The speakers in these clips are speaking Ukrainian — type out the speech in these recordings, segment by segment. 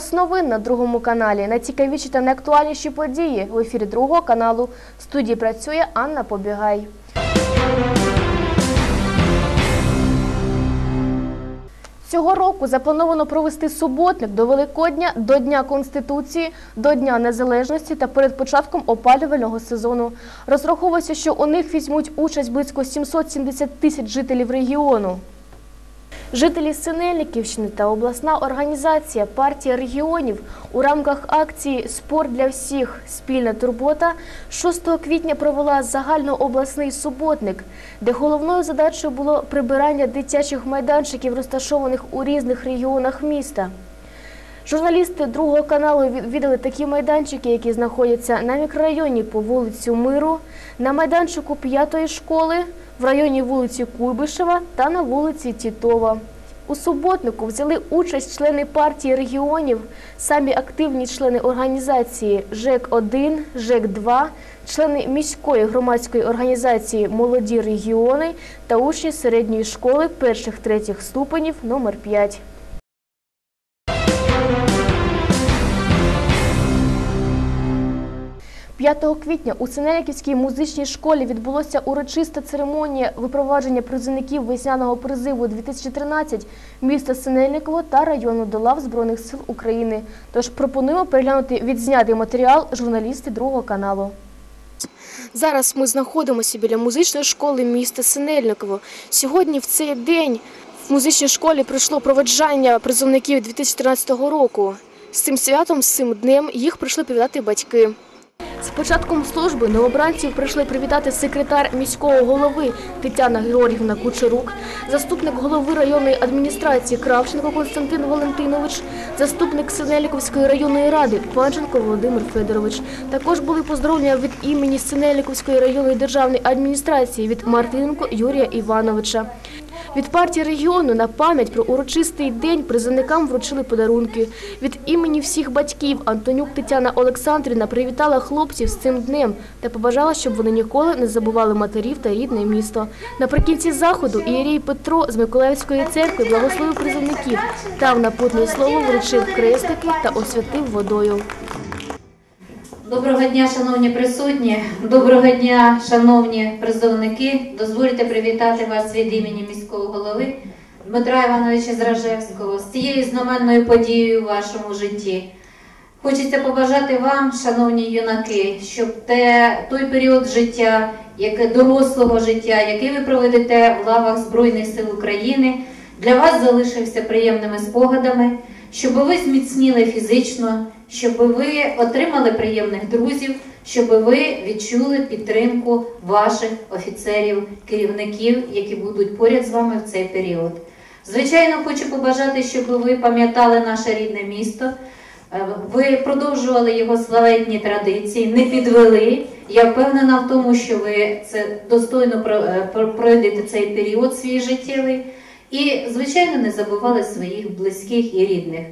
час новин на другому каналі. Найцікавіші та найактуальніші події в ефірі другого каналу. В студії працює Анна Побігай. Цього року заплановано провести суботник до Великодня, до Дня Конституції, до Дня Незалежності та перед початком опалювального сезону. Розраховується, що у них візьмуть участь близько 770 тисяч жителів регіону. Жителі Синельниківщини та обласна організація партія регіонів у рамках акції Спорт для всіх. Спільна турбота 6 квітня провела загальнообласний суботник, де головною задачею було прибирання дитячих майданчиків, розташованих у різних регіонах міста. Журналісти другого каналу відвідали такі майданчики, які знаходяться на мікрорайоні по вулицю Миру, на майданчику п'ятої школи, в районі вулиці Куйбишева та на вулиці Тітова. У суботнику взяли участь члени партії регіонів, самі активні члени організації ЖЕК-1, ЖЕК-2, члени міської громадської організації Молоді регіони та учні середньої школи перших-третіх ступенів номер 5. «5 квітня у Синельниківській музичній школі відбулося урочиста церемонія випровадження призовників весняного призиву 2013 міста Синельниково та району до лав Збройних сил України. Тож пропонуємо переглянути відзнятий матеріал журналісти другого каналу. Зараз ми знаходимося біля музичної школи міста Синельниково. Сьогодні в цей день в музичній школі пройшло проведжання призовників 2013 року. З цим святом, з цим днем їх прийшли привітати батьки. З початком служби новобранців прийшли привітати секретар міського голови Тетяна Георгівна Кучерук, заступник голови районної адміністрації Кравченко Константин Валентинович, заступник Синельниковської районної ради Панченко Володимир Федорович. Також були поздоровлення від імені Синельниковської районної державної адміністрації від Мартиненко Юрія Івановича. Від партії регіону на пам'ять про урочистий день призовникам вручили подарунки. Від імені всіх батьків Антонюк Тетяна Олександрівна привітала хлопців з цим днем та побажала, щоб вони ніколи не забували матерів та рідне місто. Наприкінці заходу ієрій Петро з Миколаївської церкви благословив призовників, дав напутне слово, вручив крестики та освятив водою. Доброго дня, шановні присутні. Доброго дня, шановні призовники. Дозвольте привітати вас від імені міського голови Дмитра Івановича Зражевського з цією знаменною подією у вашому житті. Хочеться побажати вам, шановні юнаки, щоб те, той період життя, яке дорослого життя, який ви проведете в лавах Збройних сил України, для вас залишився приємними спогадами, щоб ви зміцніли фізично, щоб ви отримали приємних друзів, щоб ви відчули підтримку ваших офіцерів, керівників, які будуть поряд з вами в цей період. Звичайно, хочу побажати, щоб ви пам'ятали наше рідне місто. Е, Ви продовжували його славетні традиції, не підвели. Я впевнена в тому, що ви це достойно е, пройдете цей період свій життєвий. І, звичайно, не забували своїх близьких і рідних.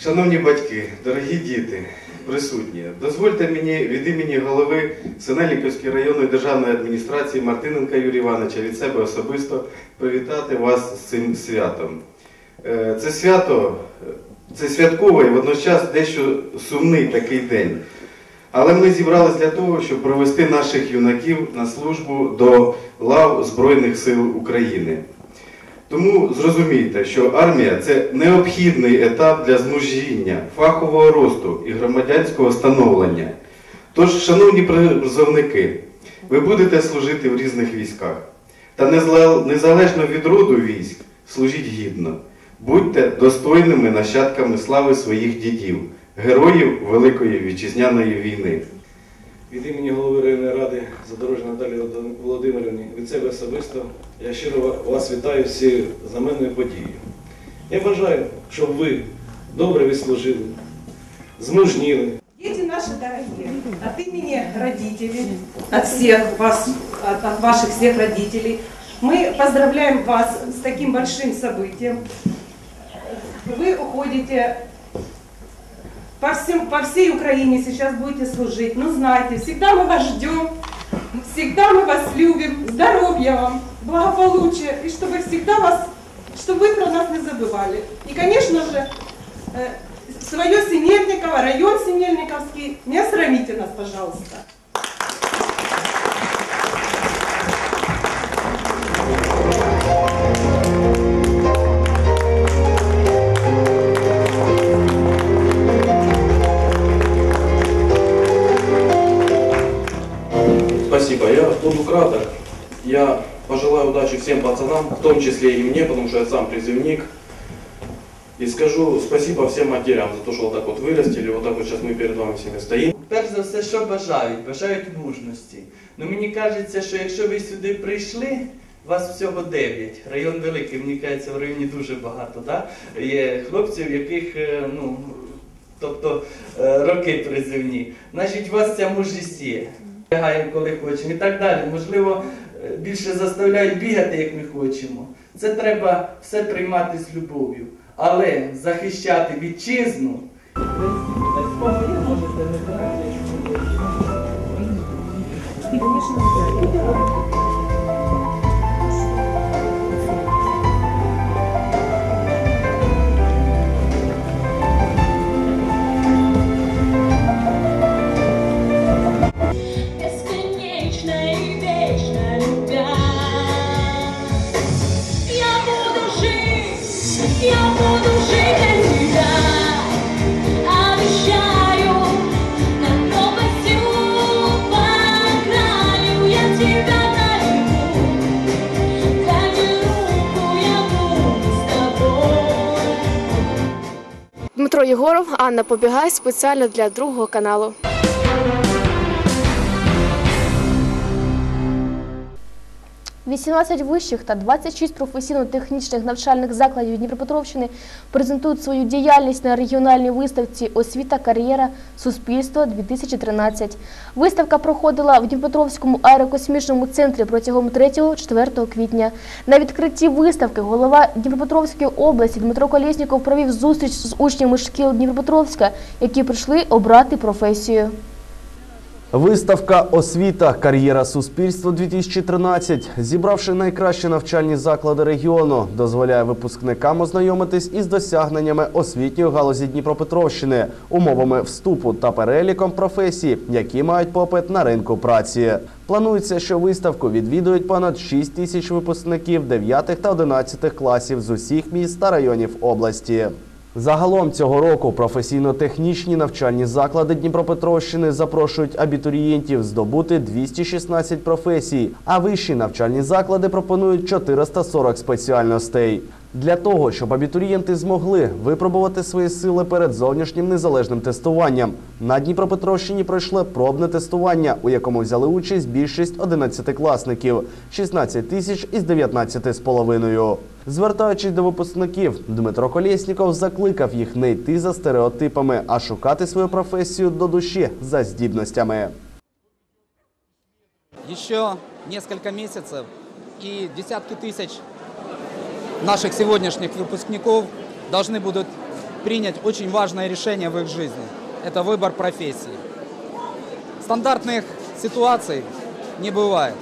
Шановні батьки, дорогі діти, присутні, дозвольте мені від імені голови Синельниківської районної державної адміністрації Мартиненка Юрія Івановича від себе особисто привітати вас з цим святом. Е, Це свято, це святковий, водночас дещо сумний такий день. Але ми зібрались для того, щоб провести наших юнаків на службу до лав Збройних сил України. Тому зрозумійте, що армія це необхідний етап для змужіння, фахового росту і громадянського становлення. Тож, шановні призовники, ви будете служити в різних військах. Та незалежно від роду військ, служіть гідно. Будьте достойними нащадками слави своїх дідів, героїв Великої Вітчизняної війни. Від імені голови районної ради Задорожньої Наталії Володимирівни від себе особисто я щиро вас вітаю з цією знаменною подією. Я бажаю, щоб ви добре відслужили, змужніли, Дети наши дорогие, от имени родителей, от всех вас, от, от ваших всех родителей, мы поздравляем вас с таким большим событием. Вы уходите по, всем, по всей Украине, сейчас будете служить. Но знайте, всегда мы вас ждем, всегда мы вас любим. Здоровья вам, благополучия, и чтобы всегда вас, чтобы вы про нас не забывали. И, конечно же, э, свое Синельниково, район Синельниковский. Не осрамите нас, пожалуйста. всем пацанам, в том числе и мне, потому что я сам призывник. И скажу спасибо всем матерям за то, что вот так вот вырастили, вот так вот сейчас мы перед вами всеми стоим. Перш за все, що бажають? Бажають мужності. Ну мені кажеться, що якщо ви сюди прийшли, вас всього дев'ять. Район великий, мені кажеться, в районі дуже багато. Да? Є хлопців, яких, е, ну, тобто е, роки призивні. Значить, у вас ця мужність є. Бігаємо, коли хочемо і так далі. Можливо, е, більше заставляють бігати, як ми хочемо. Це треба все приймати з любов'ю. Але захищати вітчизну. бесконечно Побігай спеціально для другого каналу. Вісімнадцять вищих та 26 професійно-технічних навчальних закладів Дніпропетровщини презентують свою діяльність на регіональній виставці Освіта, кар'єра, суспільство 2013 Виставка проходила в Дніпропетровському аерокосмічному центрі протягом 3-4 квітня. На відкритті виставки голова Дніпропетровської області Дмитро Колєсніков провів зустріч з учнями шкіл Дніпропетровська, які прийшли обрати професію. Виставка Освіта Кар'єра суспільства 2013, зібравши найкращі навчальні заклади регіону, дозволяє випускникам ознайомитись із досягненнями освітньої галузі Дніпропетровщини, умовами вступу та переліком професій, які мають попит на ринку праці. Планується, що виставку відвідують понад 6 тисяч випускників 9 та 11 класів з усіх міст та районів області. Загалом цього року професійно-технічні навчальні заклади Дніпропетровщини запрошують абітурієнтів здобути 216 професій, а вищі навчальні заклади пропонують 440 спеціальностей. Для того, щоб абітурієнти змогли випробувати свої сили перед зовнішнім незалежним тестуванням, на Дніпропетровщині пройшло пробне тестування, у якому взяли участь більшість 11-класників – 16 тисяч із 19 з половиною. Звертаючись до випускників, Дмитро Колєсніков закликав їх не йти за стереотипами, а шукати свою професію до душі за здібностями. еще несколько месяцев, и десятки тысяч наших сегодняшних выпускников должны будут принять очень важное решение в их жизни. Это выбор профессии. Стандартных ситуаций не бывает.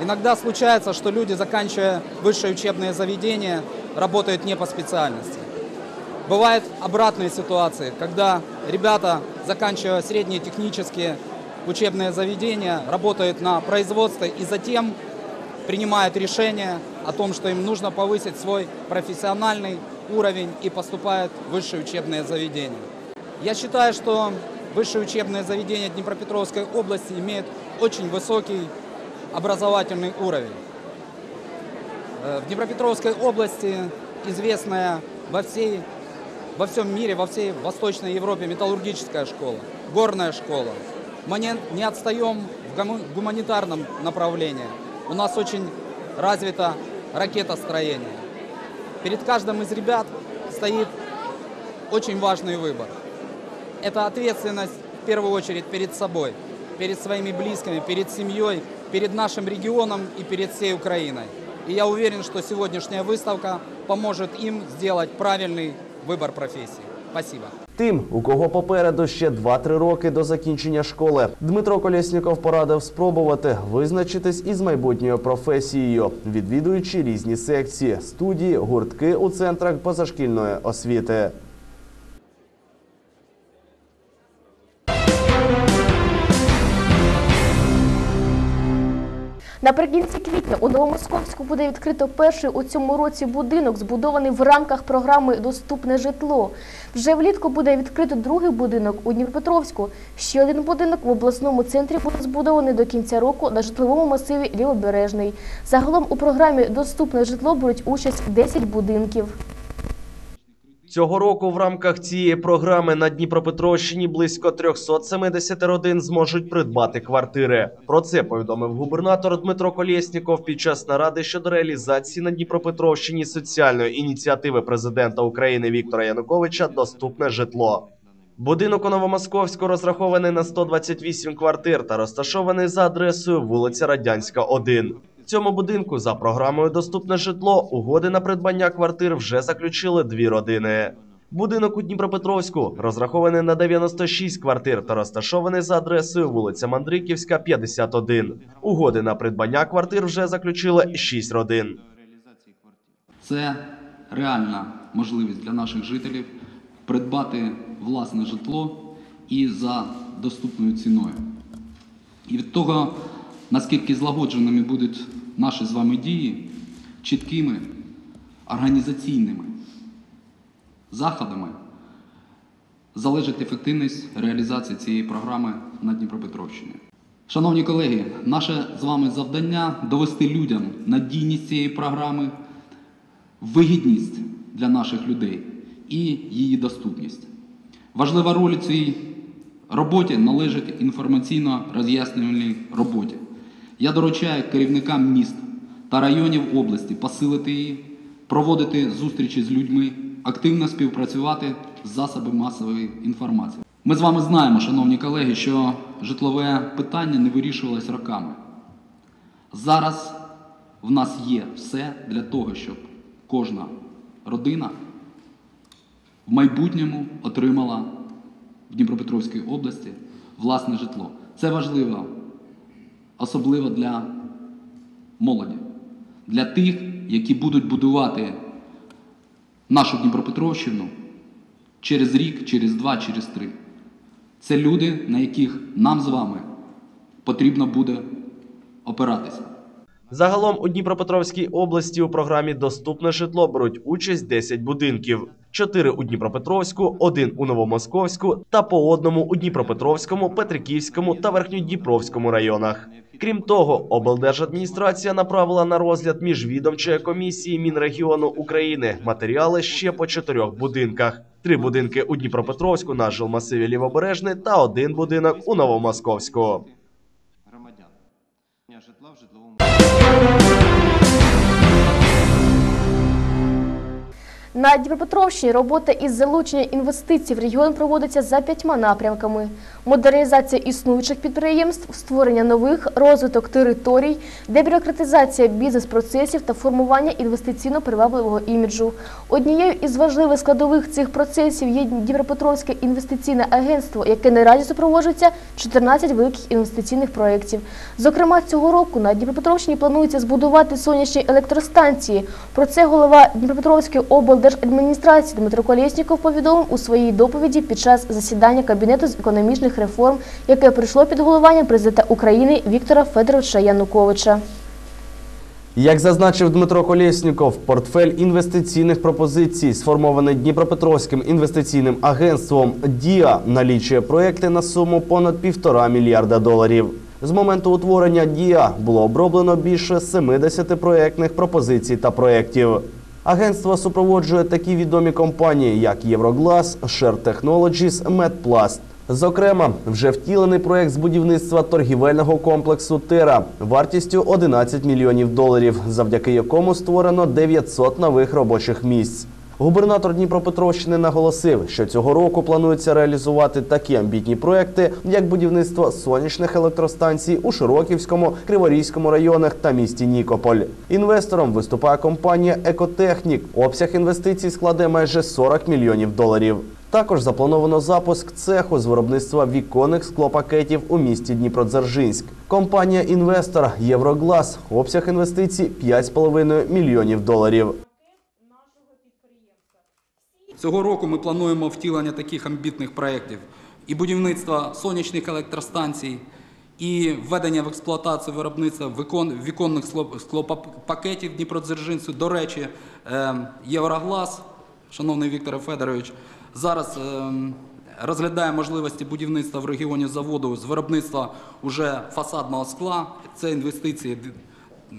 Иногда случается, что люди, заканчивая высшее учебное заведение, работают не по специальности. Бывают обратные ситуации, когда ребята, заканчивая средние технические учебные заведения, работают на производстве и затем принимают решение о том, что им нужно повысить свой профессиональный уровень и поступают в высшее учебное заведение. Я считаю, что высшее учебное заведение Днепропетровской области имеет очень высокий образовательный уровень. Э, В Днепропетровской области известная во, всей, во всем мире, во всей Восточной Европе металлургическая школа, горная школа. Мы не, не отстаем в гуманитарном направлении. У нас очень развито ракетостроение. Перед каждым из ребят стоит очень важный выбор. Это ответственность в первую очередь перед собой, перед своими близкими, перед семьей, перед нашим регионом и перед всей Украиной. И я уверен, что сегодняшняя выставка поможет им сделать правильный выбор профессии. Спасибо. Тим, у кого попереду ще 2-3 роки до закінчення школи, Дмитро Колєсніков порадив спробувати визначитись із майбутньою професією, відвідуючи різні секції, студії, гуртки у центрах позашкільної освіти. Наприкінці квітня у Новомосковську буде відкрито перший у цьому році будинок, збудований в рамках програми Доступне житло. Вже влітку буде відкрито другий будинок у Дніпропетровську. Ще один будинок в обласному центрі буде збудований до кінця року на житловому масиві Лівобережний. Загалом у програмі Доступне житло беруть участь 10 будинків. Цього року в рамках цієї програми на Дніпропетровщині близько 370 родин зможуть придбати квартири. Про це повідомив губернатор Дмитро Колєсніков під час наради щодо реалізації на Дніпропетровщині соціальної ініціативи президента України Віктора Януковича Доступне житло. Будинок у Новомосковську розрахований на 128 квартир та розташований за адресою вулиця Радянська, 1. Цьому будинку за програмою Доступне житло угоди на придбання квартир вже заключили дві родини. Будинок у Дніпропетровську розрахований на 96 квартир та розташований за адресою вулиця Мандриківська, 51. Угоди на придбання квартир вже заключили 6 родин. Це реальна можливість для наших жителів придбати власне житло і за доступною ціною. І від того, наскільки злагодженими будуть наші з вами дії, чіткими організаційними заходами, залежить ефективність реалізації цієї програми на Дніпропетровщині. Шановні колеги, наше з вами завдання довести людям надійність цієї програми, вигідність для наших людей і її доступність. Важлива роль у цій роботі належить інформаційно-роз'яснювальній роботі. Я доручаю керівникам міст та районів області посилити її, проводити зустрічі з людьми, активно співпрацювати з засобами масової інформації. Ми з вами знаємо, шановні колеги, що житлове питання не вирішувалось роками. Зараз в нас є все для того, щоб кожна родина в майбутньому отримала в Дніпропетровській області власне житло. Це важливо, особливо для молоді, для тих, які будуть будувати нашу Дніпропетровщину через рік, через два, через три. Це люди, на яких нам з вами потрібно буде опиратися. Загалом у Дніпропетровській області у програмі Доступне житло беруть участь 10 будинків: 4 у Дніпропетровську, 1 у Новомосковську та по одному у Дніпропетровському, Петриківському та Верхньодніпровському районах. Крім того, облдержадміністрація направила на розгляд міжвідомчої комісії Мінрегіону України. Матеріали ще по чотирьох будинках: три будинки у Дніпропетровську на жилмасиві Лівобережний та один будинок у Новомосковську. На Дніпропетровщині робота із залучення інвестицій в регіон проводиться за п'ятьма напрямками: модернізація існуючих підприємств, створення нових, розвиток територій, дебюрократизація бізнес-процесів та формування інвестиційно привабливого іміджу. Однією із важливих складових цих процесів є Дніпропетровське інвестиційне агентство, яке наразі супроводжується 14 великих інвестиційних проєктів. Зокрема, цього року на Дніпропетровщині планується збудувати сонячні електростанції. Про це голова Дніпропетровської облдержадміністрації Дмитро Колєсніков повідомив у своїй доповіді під час засідання Кабінету з економічних реформ, яке прийшло під головуванням президента України Віктора Федоровича Януковича. Як зазначив Дмитро Колєсніков, портфель інвестиційних пропозицій, сформований Дніпропетровським інвестиційним агентством Діа, налічує проекти на суму понад півтора мільярда доларів. З моменту утворення Діа було оброблено більше 70 проєктних пропозицій та проєктів. Агентство супроводжує такі відомі компанії, як Євроглас, Share Technologies, Медпласт. Зокрема, вже втілений проект з будівництва торгівельного комплексу Тера вартістю 11 мільйонів доларів, завдяки якому створено 900 нових робочих місць. Губернатор Дніпропетровщини наголосив, що цього року планується реалізувати такі амбітні проекти, як будівництво сонячних електростанцій у Широківському, Криворізькому районах та місті Нікополь. Інвестором виступає компанія Екотехнік. Обсяг інвестицій складе майже 40 мільйонів доларів. Також заплановано запуск цеху з виробництва віконних склопакетів у місті Дніпродзержинськ. Компанія інвестора Євроглас. Обсяг інвестицій 5,5 мільйонів доларів. Цього року ми плануємо втілення таких амбітних проєктів і будівництва сонячних електростанцій, і введення в експлуатацію виробництва викон, віконних скло- склопакетів Дніпродзержинцю. До речі, е, Євроглас, шановний Віктор Федорович, зараз е, розглядає можливості будівництва в регіоні заводу з виробництва уже фасадного скла. Це інвестиції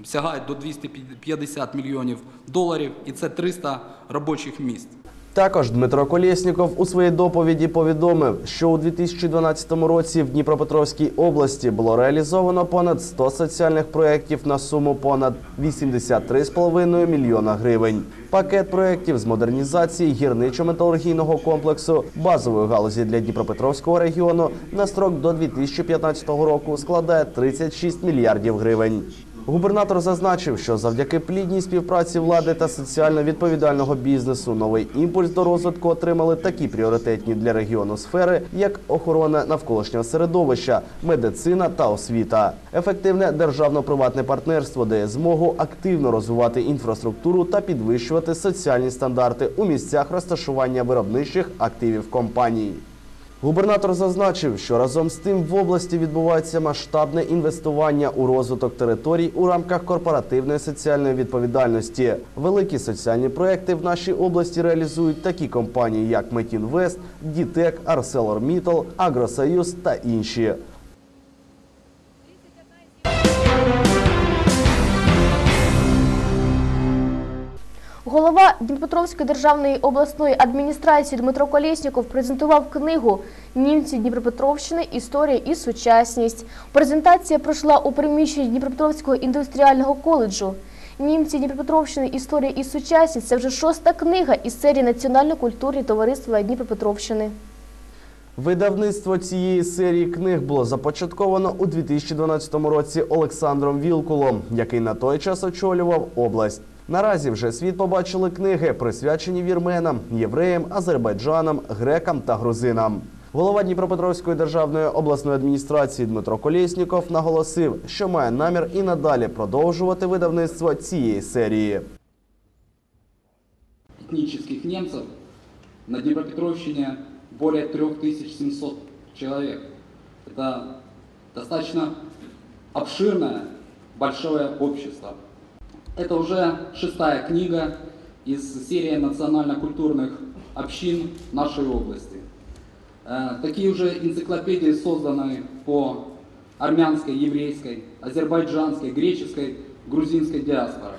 сягають до 250 мільйонів доларів, і це 300 робочих місць. Також Дмитро Колєсніков у своїй доповіді повідомив, що у 2012 році в Дніпропетровській області було реалізовано понад 100 соціальних проєктів на суму понад 83,5 мільйона гривень. Пакет проєктів з модернізації гірничо-металургійного комплексу базової галузі для Дніпропетровського регіону на строк до 2015 року складає 36 мільярдів гривень. Губернатор зазначив, що завдяки плідній співпраці влади та соціально відповідального бізнесу новий імпульс до розвитку отримали такі пріоритетні для регіону сфери, як охорона навколишнього середовища, медицина та освіта. Ефективне державно-приватне партнерство дає змогу активно розвивати інфраструктуру та підвищувати соціальні стандарти у місцях розташування виробничих активів компаній. Губернатор зазначив, що разом з тим в області відбувається масштабне інвестування у розвиток територій у рамках корпоративної соціальної відповідальності. Великі соціальні проекти в нашій області реалізують такі компанії, як Метінвест, Дітек, Арселормітал, Агросоюз та інші. Голова Дніпропетровської державної обласної адміністрації Дмитро Колєсніков презентував книгу Німці Дніпропетровщини. Історія і сучасність. Презентація пройшла у приміщенні Дніпропетровського індустріального коледжу. Німці Дніпропетровщини. Історія і сучасність це вже шоста книга із серії Національно-культурні товариства Дніпропетровщини. Видавництво цієї серії книг було започатковано у 2012 році Олександром Вілкулом, який на той час очолював область. Наразі вже світ побачили книги, присвячені вірменам, євреям, азербайджанам, грекам та грузинам. Голова Дніпропетровської державної обласної адміністрації Дмитро Колєсніков наголосив, що має намір і надалі продовжувати видавництво цієї серії. этнических немцев на Днепропетровщине более 3700 человек. Это достаточно обширное, большое общество. Это уже шестая книга из серии национально-культурных общин нашей области. Э, Такие уже энциклопедии созданы по армянской, еврейской, азербайджанской, греческой, грузинской диаспорах.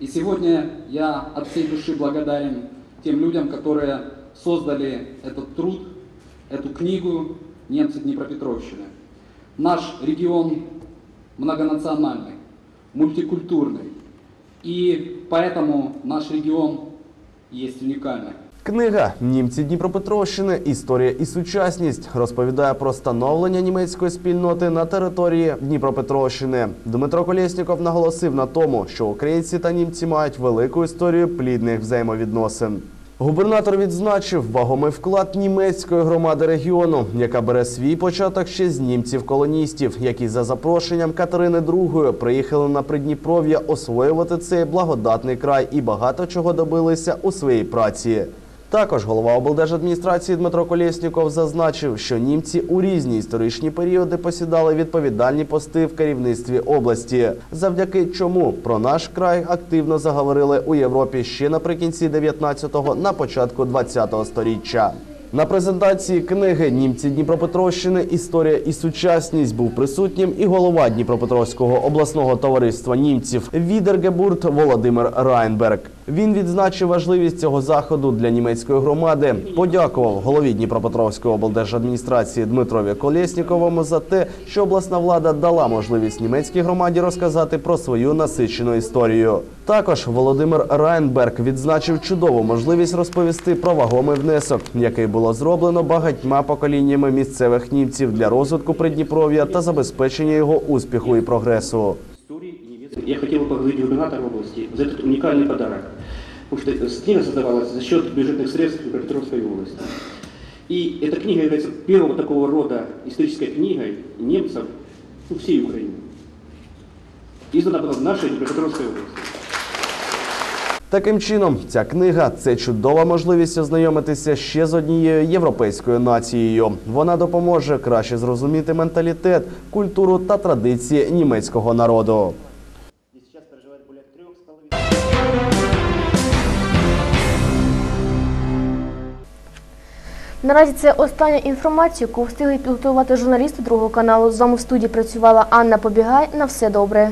И сегодня я от всей души благодарен тем людям, которые создали этот труд, эту книгу «Немцы Днепропетровщины». Наш регион многонациональный, мультикультурный. И поэтому наш регион есть уникальный. Книга Німці Дніпропетровщини Історія і сучасність розповідає про становлення німецької спільноти на території Дніпропетровщини. Дмитро Колєсніков наголосив на тому, що українці та німці мають велику історію плідних взаємовідносин. Губернатор відзначив вагомий вклад німецької громади регіону, яка бере свій початок ще з німців-колоністів, які за запрошенням Катерини II приїхали на Придніпров'я освоювати цей благодатний край і багато чого добилися у своїй праці. Також голова облдержадміністрації Дмитро Колєсніков зазначив, що німці у різні історичні періоди посідали відповідальні пости в керівництві області, завдяки чому про наш край активно заговорили у Європі ще наприкінці 19-го, на початку 20-го сторіччя. На презентації книги Німці Дніпропетровщини Історія і сучасність був присутнім і голова Дніпропетровського обласного товариства німців Відергебурт Володимир Райнберг. Він відзначив важливість цього заходу для німецької громади. Подякував голові Дніпропетровської облдержадміністрації Дмитрові Колєсніковому за те, що обласна влада дала можливість німецькій громаді розказати про свою насичену історію. Також Володимир Райнберг відзначив чудову можливість розповісти про вагомий внесок, який було зроблено багатьма поколіннями місцевих німців для розвитку Придніпров'я та забезпечення його успіху і прогресу. Я хотел бы поблагодарить губернатора области за этот уникальный подарок. Потому что книга создавалась за счет бюджетных средств Днепропетровской области. И эта книга является первого такого рода исторической книгой немцев ну, всей Украины. Издана была в нашей Днепропетровской области. Таким чином, ця книга це чудова можливість ознайомитися ще з однією європейською нацією. Вона допоможе краще зрозуміти менталітет, культуру та традиції німецького народу. Наразі це остання інформація, яку встигли підготувати журналісти другого каналу. З вами в студії працювала Анна Побігай. На все добре.